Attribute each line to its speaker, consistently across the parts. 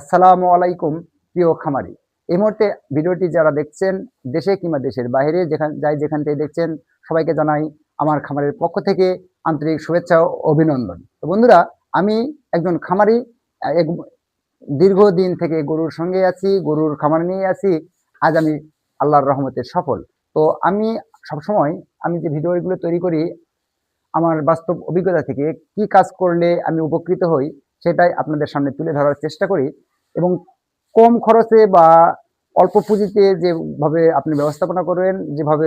Speaker 1: আসসালামু আলাইকুম, প্রিয় খামারি। এই মুহূর্তে ভিডিওটি যারা দেখছেন দেশে কিংবা দেশের বাইরে, যেখান যাই যেখান থেকে দেখছেন, সবাইকে জানাই আমার খামারের পক্ষ থেকে আন্তরিক শুভেচ্ছা ও অভিনন্দন। তো বন্ধুরা, আমি একজন খামারি, এক- দীর্ঘদিন থেকে গরুর সঙ্গে আছি, গরুর খামার নিয়ে আছি, আজ আমি আল্লাহর রহমতে সফল। তো আমি সবসময় আমি যে ভিডিওগুলো তৈরি করি, আমার বাস্তব অভিজ্ঞতা থেকে কি কাজ করলে আমি উপকৃত হই, সেটাই আপনাদের সামনে তুলে ধরার চেষ্টা করি। এবং কম খরচে বা অল্প পুঁজিতে যেভাবে আপনি ব্যবস্থাপনা করবেন, যেভাবে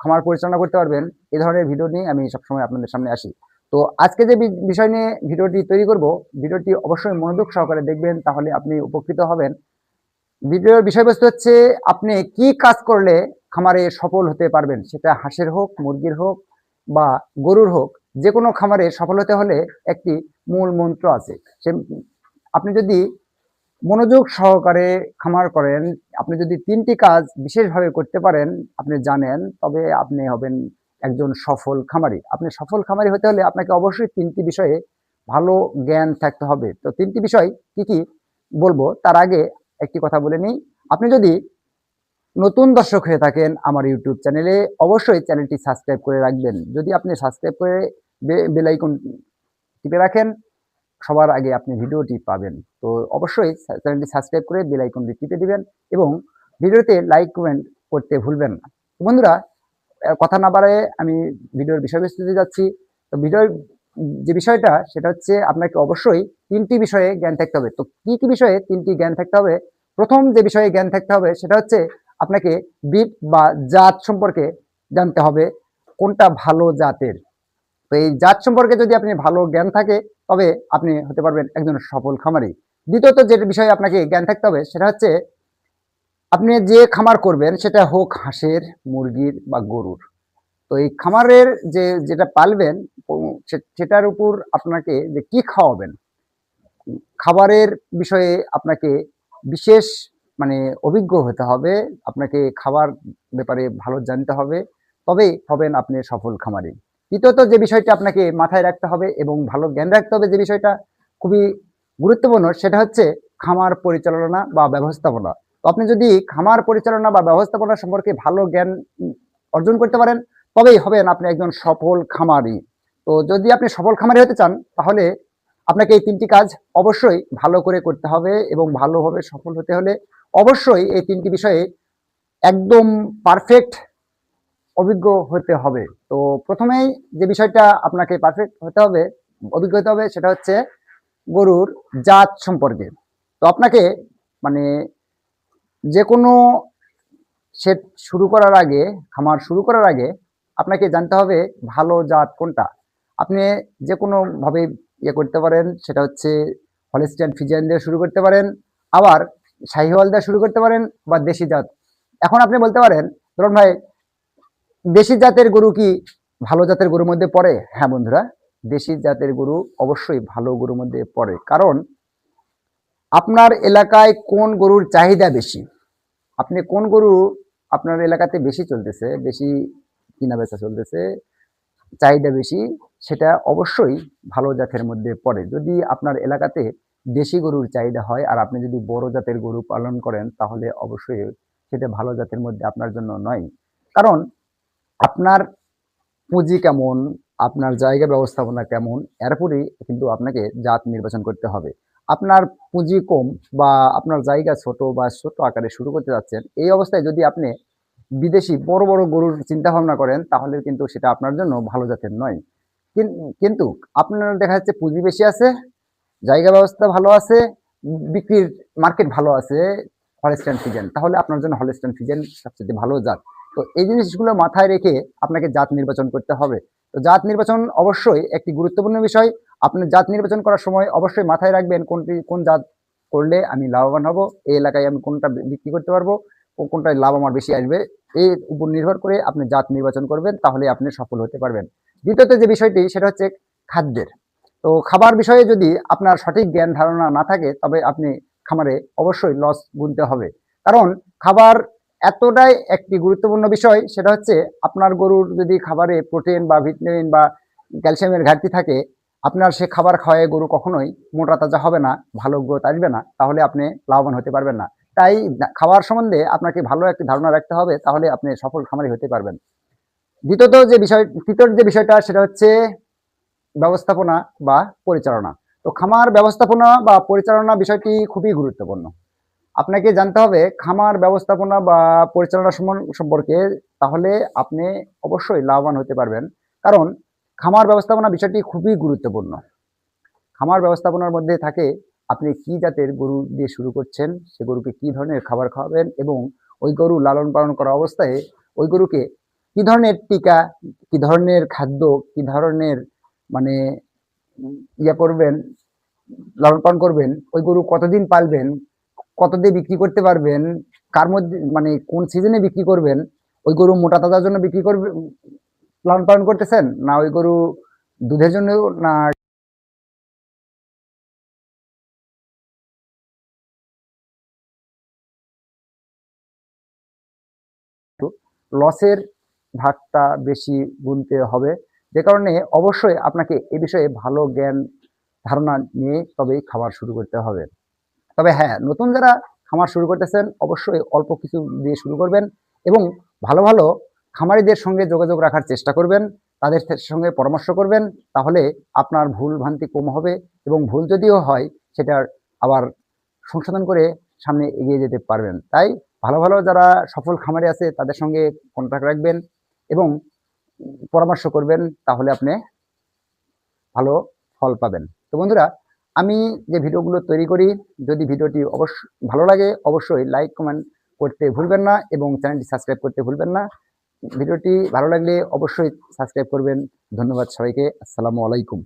Speaker 1: খামার পরিচালনা করতে পারবেন এই ধরনের ভিডিও নিয়ে আমি সবসময় আপনাদের সামনে আসি। তো আজকে যে বিষয় নিয়ে ভিডিওটি তৈরি করব ভিডিওটি অবশ্যই মনোযোগ সহকারে দেখবেন, তাহলে আপনি উপকৃত হবেন। ভিডিওর বিষয়বস্তু হচ্ছে, আপনি কি কাজ করলে খামারে সফল হতে পারবেন? সেটা হাঁসের হোক, মুরগির হোক বা গরুর হোক যে কোনো খামারে সফল হতে হলে একটি মূল মন্ত্র আছে। সে আপনি যদি মনোযোগ সহকারে খামার করেন। আপনি যদি তিনটি কাজ বিশেষভাবে করতে পারেন, আপনি জানেন, তবে আপনি হবেন একজন সফল খামারি। আপনি সফল খামারি হতে হলে আপনাকে অবশ্যই তিনটি বিষয়ে ভালো জ্ঞান থাকতে হবে। তো তিনটি বিষয় কি কি বলব? তার আগে একটি কথা বলে নিই। আপনি যদি নতুন দর্শক হয়ে থাকেন আমার ইউটিউব চ্যানেলে, অবশ্যই চ্যানেলটি সাবস্ক্রাইব করে রাখবেন। যদি আপনি সাবস্ক্রাইব করে বেল আইকন টিপে রাখেন সবার আগে আপনি ভিডিওটি পাবেন। তো অবশ্যই চ্যানেলটি সাবস্ক্রাইব করে বেল আইকনটি টিপে দিবেন এবং ভিডিওতে লাইক, কমেন্ট করতে ভুলবেন না। বন্ধুরা কথা না বাড়ায় আমি ভিডিওর বিষয়বস্তুতে যাচ্ছি। তো ভিডিওর যে বিষয়টা, সেটা হচ্ছে আপনাকে অবশ্যই তিনটি বিষয়ে জ্ঞান থাকতে হবে। তো কি কি বিষয়ে তিনটি জ্ঞান থাকতে হবে? প্রথম যে বিষয়ে জ্ঞান থাকতে হবে, সেটা হচ্ছে আপনাকে বিট বা জাত সম্পর্কে জানতে হবে। কোনটা ভালো জাতের? তো এই জাত সম্পর্কে যদি আপনি ভালো জ্ঞান থাকে, তবে আপনি হতে পারবেন একজন সফল খামারি। দ্বিতীয়ত যে বিষয়ে আপনাকে জ্ঞান থাকতে হবে, সেটা হচ্ছে আপনি যে খামার করবেন, সেটা হোক হাঁসের, মুরগির বা গরুর। তো এই খামারের যে, যেটা পালবেন সেটার উপর আপনাকে যে কি খাওয়াবেন, খাবারের বিষয়ে আপনাকে বিশেষ মানে অভিজ্ঞ হতে হবে, আপনাকে খাবার ব্যাপারে ভালো জানতে হবে, তবেই হবেন আপনি সফল খামারি। তৃতীয়ত যে বিষয়টা আপনাকে মাথায় রাখতে হবে এবং ভালো জ্ঞান রাখতে হবে যে বিষয়টা খুবই গুরুত্বপূর্ণ, সেটা হচ্ছে খামার পরিচালনা বা ব্যবস্থাপনা। তো আপনি যদি খামার পরিচালনা বা ব্যবস্থাপনা সম্পর্কে ভালো জ্ঞান অর্জন করতে পারেন, তবেই হবেন আপনি একজন সফল খামারি। তো যদি আপনি সফল খামারি হতে চান, তাহলে আপনাকে এই তিনটি কাজ অবশ্যই ভালো করে করতে হবে এবং ভালোভাবে সফল হতে হলে অবশ্যই এই তিনটি বিষয়ে একদম পারফেক্ট অভিজ্ঞ হতে হবে। তো প্রথমেই যে বিষয়টা আপনাকে পারফেক্ট হতে হবে, অভিজ্ঞ হতে হবে, সেটা হচ্ছে গরুর জাত সম্পর্কে। তো আপনাকে মানে যে কোনো সেট শুরু করার আগে, খামার শুরু করার আগে আপনাকে জানতে হবে ভালো জাত কোনটা। আপনি যে কোনো ভাবে ইয়ে করতে পারেন, সেটা হচ্ছে হলিস্টিয়ান ফিজিয়ান দিয়ে শুরু করতে পারেন, আবার শাহিওয়াল দিয়ে শুরু করতে পারেন, বা দেশি জাত। এখন আপনি বলতে পারেন, ধরুন ভাই দেশি জাতের গরু কি ভালো জাতের গরুর মধ্যে পড়ে? হ্যাঁ বন্ধুরা, দেশি জাতের গরু অবশ্যই ভালো গরুর মধ্যে পড়ে। কারণ আপনার এলাকায় কোন গরুর চাহিদা বেশি? আপনি কোন গরু আপনার এলাকাতে বেশি চলতেছে, বেশি কিনা বেচা চলতেছে, চাহিদা বেশি, সেটা অবশ্যই ভালো জাতের মধ্যে পড়ে। যদি আপনার এলাকাতে দেশি গরুর চাহিদা হয় আর আপনি যদি বড় জাতের গরু পালন করেন, তাহলে অবশ্যই সেটা ভালো জাতের মধ্যে আপনার জন্য নয়। কারণ আপনার পুঁজি কেমন? আপনার জায়গা ব্যবস্থাপনা কেমন? এরপরেই কিন্তু আপনাকে জাত নির্বাচন করতে হবে। আপনার পুঁজি কম বা আপনার জায়গা ছোট বা ছোট আকারে শুরু করতে যাচ্ছেন এই অবস্থায় যদি আপনি বিদেশি বড় বড় গরুর চিন্তা ভাবনা করেন, তাহলে কিন্তু সেটা আপনার জন্য ভালো জাতের নয়। কিন- কিন্তু আপনার দেখা যাচ্ছে পুঁজি বেশি আছে, জায়গা ব্যবস্থা ভালো আছে, বিক্রির মার্কেট ভালো আছে হলস্টাইন ফিজেন। তাহলে আপনার জন্য হলস্টাইন ফিজেন সবচেয়ে ভালো জাত। তো এই জিনিসগুলো মাথায় রেখে আপনাকে জাত নির্বাচন করতে হবে। তো জাত নির্বাচন অবশ্যই একটি গুরুত্বপূর্ণ বিষয়। আপনি জাত নির্বাচন করার সময় অবশ্যই মাথায় রাখবেন কোনটি, কোন জাত করলে আমি লাভবান হব, এই এলাকায় আমি কোনটা বিক্রি করতে পারব কোনটায় লাভ আমার বেশি আসবে, এর উপর নির্ভর করে আপনি জাত নির্বাচন করবেন, তাহলে আপনি সফল হতে পারবেন। দ্বিতীয়ত যে বিষয়টি, সেটা হচ্ছে খাদ্যের। তো খাবার বিষয়ে যদি আপনার সঠিক জ্ঞান ধারণা না থাকে, তবে আপনি খামারে অবশ্যই লস গুনতে হবে। কারণ খাবার এতটাই একটি গুরুত্বপূর্ণ বিষয়, সেটা হচ্ছে আপনার গরুর যদি খাবারে প্রোটিন বা ভিটামিন বা ক্যালসিয়ামের ঘাটতি থাকে, আপনার সে খাবার খাওয়ায় গরু কখনোই মোটা তাজা হবে না, ভালো গ্রোথ আসবে না, তাহলে আপনি লাভবান হতে পারবেন না। তাই খাওয়ার সম্বন্ধে আপনাকে ভালো একটি ধারণা রাখতে হবে, তাহলে আপনি সফল খামারি হতে পারবেন। দ্বিতীয়ত যে বিষয় তৃতীয় যে বিষয়টা, সেটা হচ্ছে ব্যবস্থাপনা বা পরিচালনা। তো খামার ব্যবস্থাপনা বা পরিচালনা বিষয়টি খুবই গুরুত্বপূর্ণ। আপনাকে জানতে হবে খামার ব্যবস্থাপনা বা পরিচালনা সম্পর্কে, তাহলে আপনি অবশ্যই লাভবান হতে পারবেন। কারণ খামার ব্যবস্থাপনা বিষয়টি খুবই গুরুত্বপূর্ণ। খামার ব্যবস্থাপনার মধ্যে থাকে, আপনি কি জাতের গরু দিয়ে শুরু করছেন, সে গরুকে কি ধরনের খাবার খাওয়াবেন এবং ওই গরু লালন পালন করা অবস্থায় ওই গরুকে কি ধরনের টিকা, কি ধরনের খাদ্য, কি ধরনের মানে ইয়ে করবেন, লালন পালন করবেন, ওই গরু কতদিন পালবেন কত দিয়ে বিক্রি করতে পারবেন, কার মধ্যে মানে কোন সিজনে বিক্রি করবেন, ওই গরু মোটা তাজার জন্য বিক্রি করবে লালন পালন করতেছেন? না ওই গরু দুধের জন্য, না লসের ভাগটা বেশি গুনতে হবে। যে কারণে অবশ্যই আপনাকে এ বিষয়ে ভালো জ্ঞান, ধারণা নিয়ে তবেই খাবার শুরু করতে হবে। তবে হ্যাঁ নতুন যারা খামার শুরু করতেছেন, অবশ্যই অল্প কিছু দিয়ে শুরু করবেন এবং ভালো ভালো খামারিদের সঙ্গে যোগাযোগ রাখার চেষ্টা করবেন, তাদের সঙ্গে পরামর্শ করবেন, তাহলে আপনার ভুল ভ্রান্তি কম হবে এবং ভুল যদিও হয়, সেটার আবার সংশোধন করে সামনে এগিয়ে যেতে পারবেন। তাই ভালো ভালো যারা সফল খামারি আছে, তাদের সঙ্গে কন্ট্যাক্ট রাখবেন এবং পরামর্শ করবেন, তাহলে আপনি ভালো ফল পাবেন। তো বন্ধুরা আমি যে ভিডিওগুলো তৈরি করি, যদি ভিডিওটি অবশ্য ভালো লাগে, অবশ্যই লাইক কমেন্ট করতে ভুলবেন না এবং চ্যানেলটি সাবস্ক্রাইব করতে ভুলবেন না। ভিডিওটি ভালো লাগলে অবশ্যই সাবস্ক্রাইব করবেন। ধন্যবাদ সবাইকে। আসসালামু আলাইকুম।